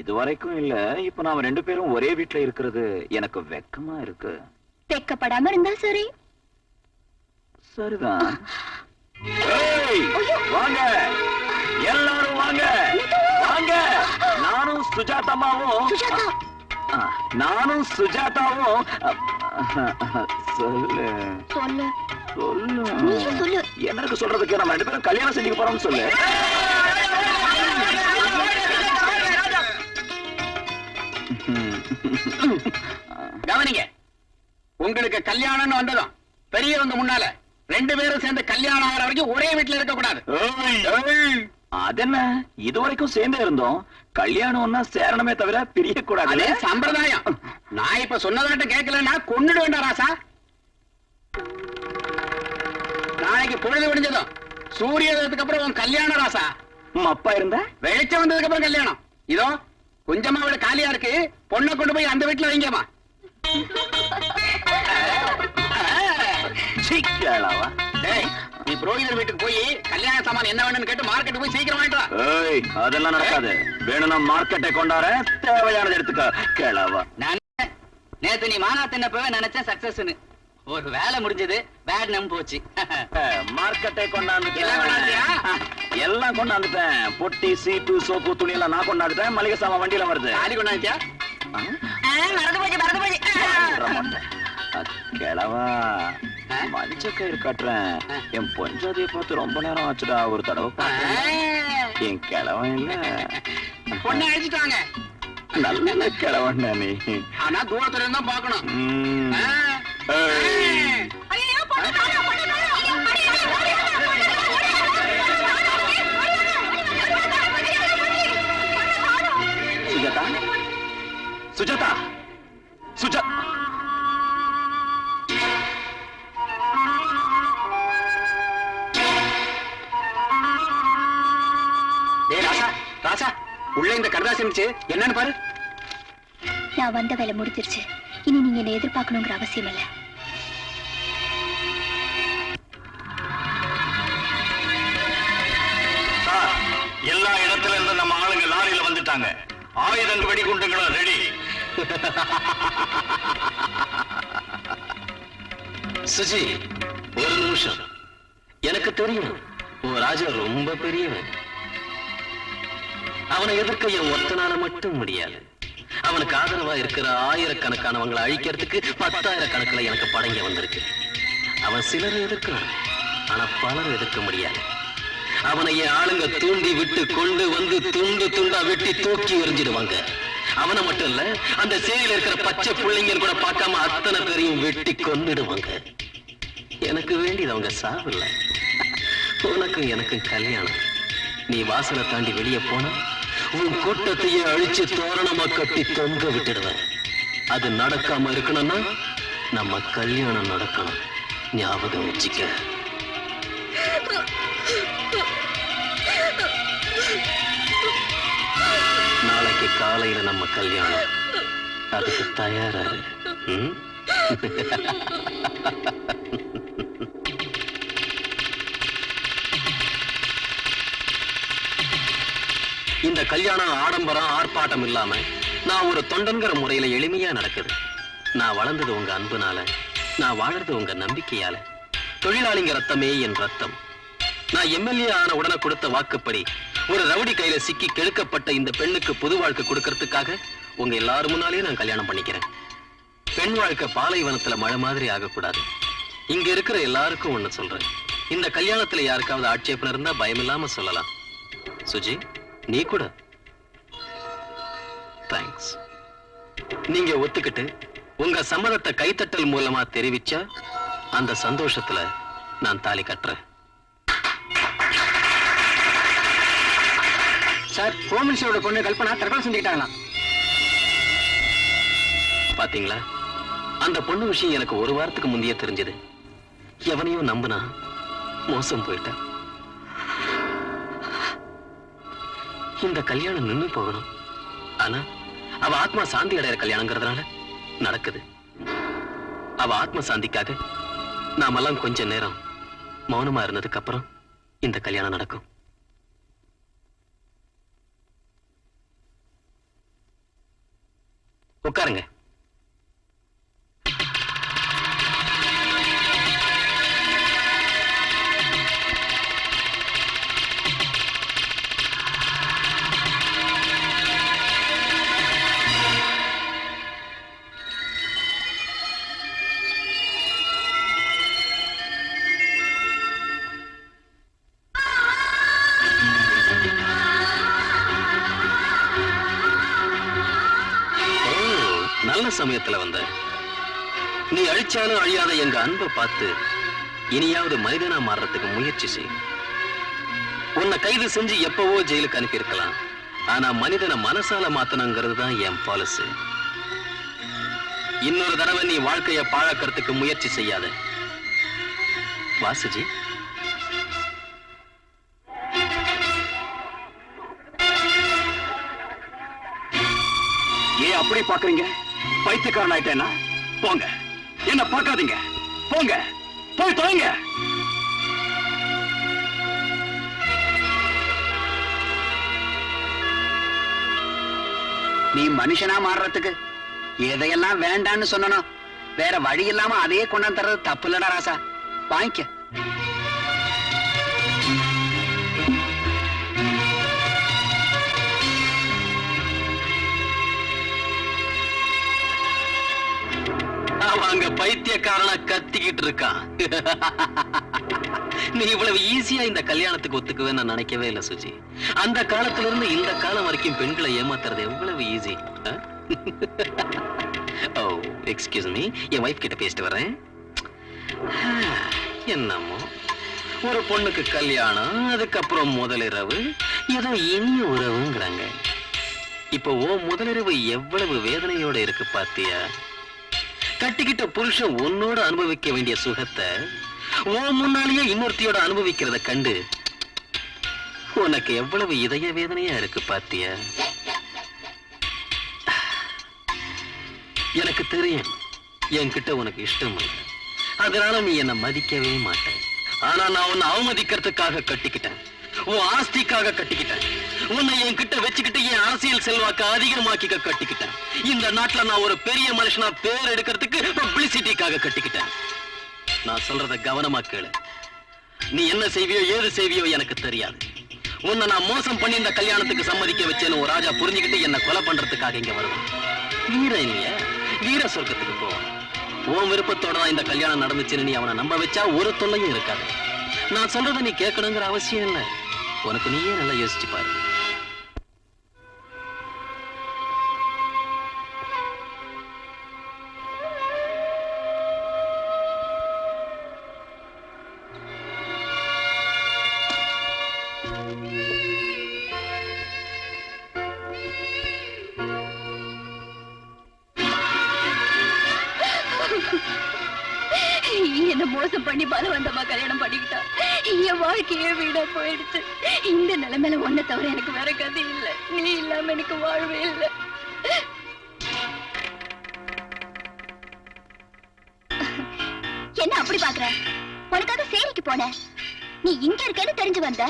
இது வரைக்கும் இல்ல. இப்ப நாம ரெண்டு பேரும் ஒரே வீட்ல இருக்கிறது எனக்கு வெக்கமா இருக்கு. வெக்கப்படாம இருந்தா சரி. சரிதான். வாங்க. எல்லாரும் வாங்க. வாங்க. நானும் சுஜாதாமாவும் நானும் சுஜாதாவும். சொல்லு. சொல்லு. சொல்லு. எனக்கு சொல்றதுக்கு நம்ம ரெண்டு பேரும் கல்யாணம் செஞ்சுக்க போறோம்னு சொல்லு. கவனிங்க. உங்களுக்கு கல்யாணம்னு வந்ததும் பெரியவங்க முன்னால ரெண்டு பேரும் சேர்ந்து கல்யாணம் ஆகிற வரைக்கும் ஒரே வீட்டுல இருக்க கூடாது அதென்ன? இது வரைக்கும் சேர்ந்தே இருந்தோம். கல்யாணம்னா சேரணுமே தவிர பிரிய அது கூடாது சம்பிரதாயம். நான் இப்ப சொன்னதாட்ட கேட்கலன்னா கொன்னுட வேண்டாம் ராசா. நாளைக்கு பொழுது விடிஞ்சதும் சூரியதத்துக்கு அப்புறம் உன் கல்யாணம் ராசா. அப்பா இருந்தா? வெளிச்சம் வந்ததுக்கு அப்புறம் கல்யாணம். இதோ கொஞ்சமா அவள காலியா இருக்கு. பொண்ணை கொண்டு போய் அந்த வீட்டுல வைங்கம்மா. சீக்கிரவா டேய் நீ புரோகிதர் வீட்டுக்கு போய் கல்யாண சாமான் என்ன வேணும்னு கேட்டு மார்க்கெட் போய் சீக்கிரம் வாங்கிட்டு அதெல்லாம் நடக்காது. வேணும்னா மார்க்கெட்டை கொண்டார தேவையானது எடுத்துக்க. கேளவா? நான் நேத்து நீ மானா தின்னப்பவே நினைச்சேன் சக்சஸ்னு ஒரு வேலை முடிஞ்சது பேட் நம் போச்சு மார்க்கெட்டை? கொண்டாந்துட்டேன். எல்லாம் கொண்டாந்துட்டேன். பொட்டி சீப்பு சோப்பு துணி எல்லாம் நான் கொண்டாந்துட்டேன். மளிகை சாமான் வண்டியில வருது. தாலி கொண்டாந்தியா ஆ? மறந்து போச்சு மறந்து போச்சு. கிழவா. மஞ்ச கயிறு கட்டுறேன். என் பொஞ்சாதியை பார்த்து ரொம்ப நேரம் ஆச்சுடா. ஒரு தடவை. என் கிழவன் இல்ல. பொண்ணை அழிச்சிட்டாங்க நல்ல கிழவன்டா நீ. ஆனா தூரத்துல இருந்தா பாக்கணும். சுஜாதா? சுஜாதா? சுஜா டேய் ராசா ராசா உள்ள இந்த கடுதாசி இருந்துச்சு. என்னன்னு பாரு. நான் வந்த வேலை முடிஞ்சிருச்சு. இனி நீங்க என்ன எதிர்பார்க்கணுங்கிற அவசியம் இல்ல. எல்லா இடத்துல இருந்து நம்ம ஆளுங்க லாரியில வந்துட்டாங்க. ஆயுதங்கள் வெடிகுண்டுங்களும் ரெடி. சுஜி ஒரு நிமிஷம். எனக்கு தெரியும் உன் ராஜா ரொம்ப பெரியவன். அவனை எதிர்க்க என் ஒருத்தனால மட்டும் முடியாது. அவனுக்கு ஆதரவா இருக்கிற ஆயிரக்கணக்கானவங்களை அழிக்கிறதுக்கு பத்தாயிரக்கணக்கில் எனக்கு படங்க வந்திருக்கு. அவன் சிலர் எதிர்க்கிறான் ஆனா பலர் எதிர்க்க முடியாது. அவனை என் ஆளுங்க தூண்டி விட்டு கொண்டு வந்து துண்டு துண்டா வெட்டி தூக்கி எறிஞ்சிடுவாங்க. அவனை மட்டும் இல்ல அந்த சேரியில இருக்கிற பச்சை பிள்ளைங்க கூட பார்க்காம அத்தனை பேரையும் வெட்டி கொண்டுடுவாங்க எனக்கு வேண்டியது அவங்க சாவில்ல. உனக்கும் எனக்கும் கல்யாணம். நீ வாசலை தாண்டி வெளியே போனா உன் கூட்டத்தையே அழிச்சு தோரணமா கட்டி தொங்க விட்டுடுவேன். அது நடக்காம இருக்கணும்னா நம்ம கல்யாணம் நடக்கணும். ஞாபகம் வச்சுக்க. நாளைக்கு காலையில நம்ம கல்யாணம். அதுக்கு தயாராரு இந்த கல்யாணம் ஆடம்பரம் ஆர்ப்பாட்டம் இல்லாம நான் ஒரு தொண்டன்கிற முறையில எளிமையா நடக்குது. நான் வளர்ந்தது உங்க அன்புனால நான் வாழறது உங்க நம்பிக்கையால. தொழிலாளிங்க ரத்தமே என் ரத்தம். நான் எம்எல்ஏ ஆன உடனே கொடுத்த வாக்குப்படி ஒரு ரவுடி கையில சிக்கி கெடுக்கப்பட்ட இந்த பெண்ணுக்கு புது வாழ்க்கை கொடுக்கறதுக்காக உங்க எல்லாரும் முன்னாலேயே நான் கல்யாணம் பண்ணிக்கிறேன். பெண் வாழ்க்கை பாலைவனத்துல மழை மாதிரி ஆகக்கூடாது. இங்க இருக்கிற எல்லாருக்கும் ஒண்ணு சொல்றேன். இந்த கல்யாணத்துல யாருக்காவது ஆட்சேபம் இருந்தா பயமில்லாம சொல்லலாம். சுஜி நீ கூட. தேங்க்ஸ் நீங்க ஒத்துக்கிட்டு உங்க சம்மதத்தை கைத்தட்டல் மூலமா தெரிவிச்சா அந்த சந்தோஷத்துல நான் தாலி கட்டுறேன். சார் ஹோம் மினிஸ்டரோட பொண்ணு கல்பனா தற்கொலை செஞ்சுக்கிட்டாங்களாம். பாத்தீங்களா? அந்த பொண்ணு விஷயம் எனக்கு ஒரு வாரத்துக்கு முந்தைய தெரிஞ்சது. எவனையும் நம்புனா மோசம் போயிட்டேன் இந்த கல்யாணம் நின்னு போகணும். ஆனா அவ ஆத்மா சாந்தி அடையிற கல்யாணங்கிறதுனால நடக்குது. அவ ஆத்ம சாந்திக்காக நாமெல்லாம் கொஞ்ச நேரம் மௌனமா இருந்ததுக்கு அப்புறம் இந்த கல்யாணம் நடக்கும். உட்காருங்க. சரியான சமயத்துல வந்த. நீ அழிச்சாலும் அழியாத எங்க அன்பை பார்த்து இனியாவது மனிதனா மாறுறதுக்கு முயற்சி செய். உன்னை கைது செஞ்சு எப்பவோ ஜெயிலுக்கு அனுப்பியிருக்கலாம். ஆனா மனிதனை மனசால மாத்தணுங்கிறது தான் என் பாலிசி இன்னொரு தடவை நீ வாழ்க்கைய பாழாக்கிறதுக்கு முயற்சி செய்யாத. வாசுஜி. ஏன் அப்படி பாக்குறீங்க பைத்தியக்காரன் ஆயிட்டேன்னா போங்க. என்ன பார்க்காதீங்க. போங்க. போய் தொலைங்க. நீ மனுஷனா மாறுறதுக்கு எதையெல்லாம் வேண்டான்னு சொன்னனும் வேற வழி இல்லாம அதையே கொண்டாந்து தர்றது தப்பு இல்லடா ராசா. வாங்கிக்க. அவன் அங்க பைத்தியக்காரனா கத்திக்கிட்டு இருக்கான். நீ இவ்வளவு ஈஸியா இந்த கல்யாணத்துக்கு ஒத்துக்குவே நான் நினைக்கவே இல்லை சுஜி. அந்த காலத்துல இருந்து இந்த காலம் வரைக்கும் பெண்களை ஏமாத்துறது எவ்வளவு ஈஸி ஓ எக்ஸ்கியூஸ் மீ என் ஒய்ஃப் கிட்ட பேசிட்டு வரேன் என்னமோ. ஒரு பொண்ணுக்கு கல்யாணம் அதுக்கப்புறம் முதலிரவு ஏதோ இனிய உறவுங்கிறாங்க. இப்போ ஓ முதலிரவு எவ்வளவு வேதனையோட இருக்கு பாத்தியா? கட்டிக்கிட்ட புருஷன் உன்னோட அனுபவிக்க வேண்டிய சுகத்தை உன் முன்னாலேயே இன்னொருத்தியோட அனுபவிக்கிறத கண்டு உனக்கு எவ்வளவு இதய வேதனையா இருக்கு பாத்திய? எனக்கு தெரியும். என்கிட்ட உனக்கு இஷ்டம் இல்லை. அதனால நீ என்னை மதிக்கவே மாட்டேன் ஆனா நான் உன்னை அவமதிக்கிறதுக்காக கட்டிக்கிட்டேன். உன் ஆஸ்திக்காக கட்டிக்கிட்டேன். உன்னை என்கிட்ட வச்சுக்கிட்டு என் அரசியல் செல்வாக்க அதிகமாக்கிக்க கட்டிக்கிட்டேன். இந்த நாட்டுல நான் ஒரு பெரிய மனுஷனா பேர் எடுக்கிறதுக்கு பப்ளிசிட்டிக்காக கட்டிக்கிட்டேன். நான் சொல்றத கவனமா கேளு. நீ என்ன செய்வியோ ஏது செய்வியோ எனக்கு தெரியாது. உன்னை நான் மோசம் பண்ணி இந்த கல்யாணத்துக்கு சம்மதிக்க வச்சேன்னு ஒரு ராஜா புரிஞ்சுக்கிட்டு என்ன கொலை பண்றதுக்காக இங்க வருவான். வீர இல்லையா வீர சொர்க்கத்துக்கு போவான் உன் விருப்பத்தோட தான் இந்த கல்யாணம் நடந்துச்சுன்னு நீ அவனை நம்ப வச்சா ஒரு தொல்லையும் இருக்காது. நான் சொல்றதை நீ கேட்கணுங்கிற அவசியம் இல்லை. உனக்கு நீயே நல்லா யோசிச்சு பாரு. மோசம் பண்ணி பலவந்தமா கல்யாணம் பண்ணிக்கிட்டா. என் வாழ்க்கையே வீடா போயிடுச்சு. இந்த நிலைமையில ஒன்ன தவிர எனக்கு வேற கதை இல்ல. நீ இல்லாம எனக்கு வாழ்வே இல்ல. என்ன அப்படி பாக்குற? உனக்காக சேரிக்கு போனேன் நீ இங்க இருக்கேன்னு தெரிஞ்சு வந்த.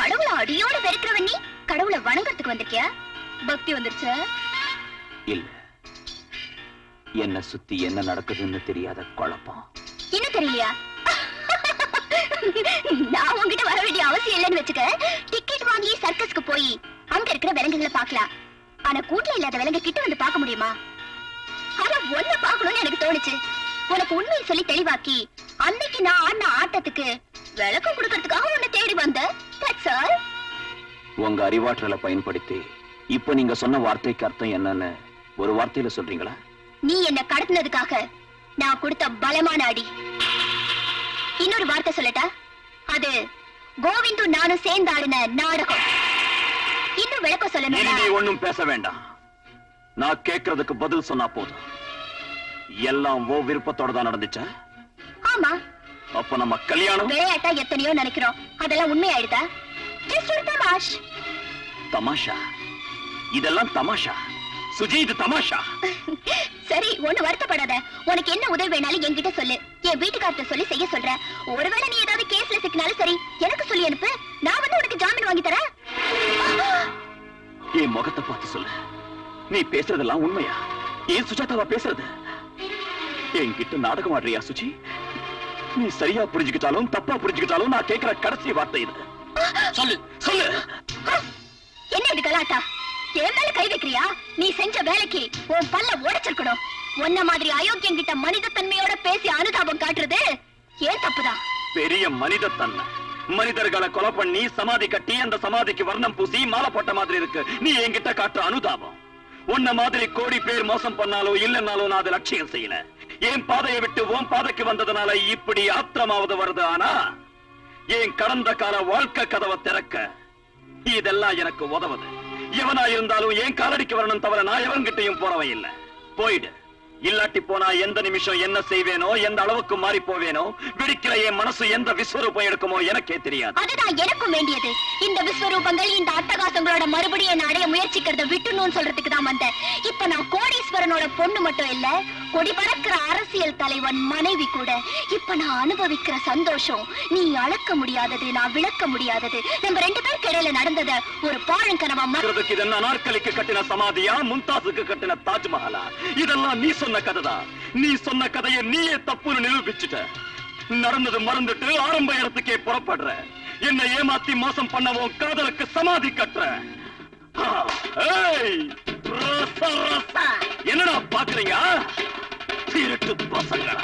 கடவுளை அடியோட வெறுக்கிறவன் நீ? கடவுளை வணங்கறதுக்கு வந்திருக்கியா? பக்தி வந்துருச்சா? இல்லை. என்ன சுத்தி என்ன நடக்குதுன்னு தெரியாத குழப்பம். இன்னும் தெரியலையா? நான் உன்கிட்ட வர வேண்டிய அவசியம் இல்லைன்னு வச்சுக்க டிக்கெட் வாங்கி சர்க்கஸ்க்கு போய் அங்க இருக்கிற விலங்குகளை பார்க்கலாம். ஆனா கூட்டுல இல்லாத விலங்கு கிட்ட வந்து பார்க்க முடியுமா? ஆனா ஒன்ன பார்க்கணும்னு எனக்கு தோணுச்சு. உனக்கு உண்மையை சொல்லி தெளிவாக்கி அன்னைக்கு நான் ஆடின ஆட்டத்துக்கு விளக்கம் கொடுக்கறதுக்காக உன்னை தேடி வந்தேன். உங்க அறிவாற்றலை பயன்படுத்தி இப்ப நீங்க சொன்ன வார்த்தைக்கு அர்த்தம் என்னன்னு ஒரு வார்த்தையில சொல்றீங்களா? நீ என்ன கடத்தினதுக்காக நான் கொடுத்த பலமான அடி. இன்னொரு வார்த்தை சொல்லட்டா? அது கோவிந்து நானும் சேர்ந்து ஆடின நாடகம். இன்னும் விளக்கம் சொல்லணும் நீ ஒண்ணும் பேச வேண்டாம். நான் கேக்குறதுக்கு பதில் சொன்னா போதும். எல்லாம் ஓ விருப்பத்தோட தான் நடந்துச்சா? ஆமா. அப்ப நம்ம கல்யாணம்? விளையாட்டா எத்தனையோ நினைக்கிறோம். அதெல்லாம் உண்மையாயிடுதா? தமாஷ். தமாஷா? இதெல்லாம் தமாஷா? சுஜி இது தமாஷா? சரி ஒண்ணு வருத்தப்படாத. உனக்கு என்ன உதவி வேணாலும் என்கிட்ட சொல்லு. என் வீட்டுக்கார்ட்ட சொல்லி செய்ய சொல்றேன் ஒருவேளை நீ ஏதாவது கேஸ்ல சிக்கினாலும் சரி எனக்கு சொல்லி அனுப்பு. நான் வந்து உனக்கு ஜாமீன் வாங்கி தரேன். என் முகத்தை பார்த்து சொல்லு. நீ பேசுறதெல்லாம் உண்மையா? ஏன் சுஜாதாவா பேசுறது? என்கிட்ட நாடகம் ஆடுறியா சுஜி? நீ சரியா புரிஞ்சுக்கிட்டாலும் தப்பா புரிஞ்சுக்கிட்டாலும் நான் கேட்கிற கடைசி வார்த்தை இது. சொல்லு சொல்லு. என்ன இது கலாட்டா? என் மேல கை வைக்கிறியா? நீ செஞ்ச வேலைக்கு உன் பல்ல உடைச்சிருக்கணும். உன்ன மாதிரி அயோக்கியம் கிட்ட மனித தன்மையோட பேசி அனுதாபம் காட்டுறது ஏன் தப்புதான்? பெரிய மனித தன்மை மனிதர்களை கொலை பண்ணி சமாதி கட்டி அந்த சமாதிக்கு வர்ணம் பூசி மாலை போட்ட மாதிரி இருக்கு. நீ என்கிட்ட காட்டுற அனுதாபம். உன்ன மாதிரி கோடி பேர் மோசம் பண்ணாலோ இல்லைன்னாலோ நான் அதை லட்சியம் செய்யல. என் பாதையை விட்டு உன் பாதைக்கு வந்ததுனால இப்படி ஆத்திரமாவது வருது ஆனா என் கடந்த கால வாழ்க்கை கதவை திறக்க இதெல்லாம் எனக்கு உதவுது. எவனா இருந்தாலும் ஏன் காலடிக்கு வரணும் தவிர நான் எவன்கிட்டையும் போறவன் இல்ல. போயிடு. இல்லாட்டி போனா எந்த நிமிஷம் என்ன செய்வேனோ எந்த அளவுக்கு மாறி போவேனோ வெடிக்கிற என் மனசு எந்த விஸ்வரூபம் எடுக்குமோ எனக்கே தெரியாது. அதுதான் எனக்கும் வேண்டியது. இந்த விஸ்வரூபங்கள் இந்த அட்டகாசங்களோட மறுபடியும் என்ன அடைய முயற்சிக்கிறத விட்டுணும்னு சொல்றதுக்கு தான் வந்தேன். இப்ப நான் கோடீஸ்வரனோட பொண்ணு மட்டும் இல்ல கொடி பறக்கிற அரசியல் தலைவன் மனைவி கூட. இப்ப நான் அனுபவிக்கிற சந்தோஷம் நீ அளக்க முடியாதது நான் விளக்க முடியாதது. நம்ம ரெண்டு பேருக்கு இடையில நடந்தத ஒரு பாழங்கனவா மற- பார்க்கறதுக்கு இது அனார்கலிக்கு கட்டின சமாதியா மும்தாஸுக்கு கட்டின தாஜ்மஹாலா? இதெல்லாம் நீ சொன்ன சொன்ன கதைதான் நீ சொன்ன கதையை நீயே தப்புன்னு நிரூபிச்சுட்ட. நடந்தது மறந்துட்டு ஆரம்ப இடத்துக்கே புறப்படுற. என்னை ஏமாத்தி மோசம் பண்ணவும் காதலுக்கு சமாதி கட்டுற. என்னடா பாக்குறீங்க? திருட்டு பசங்களா?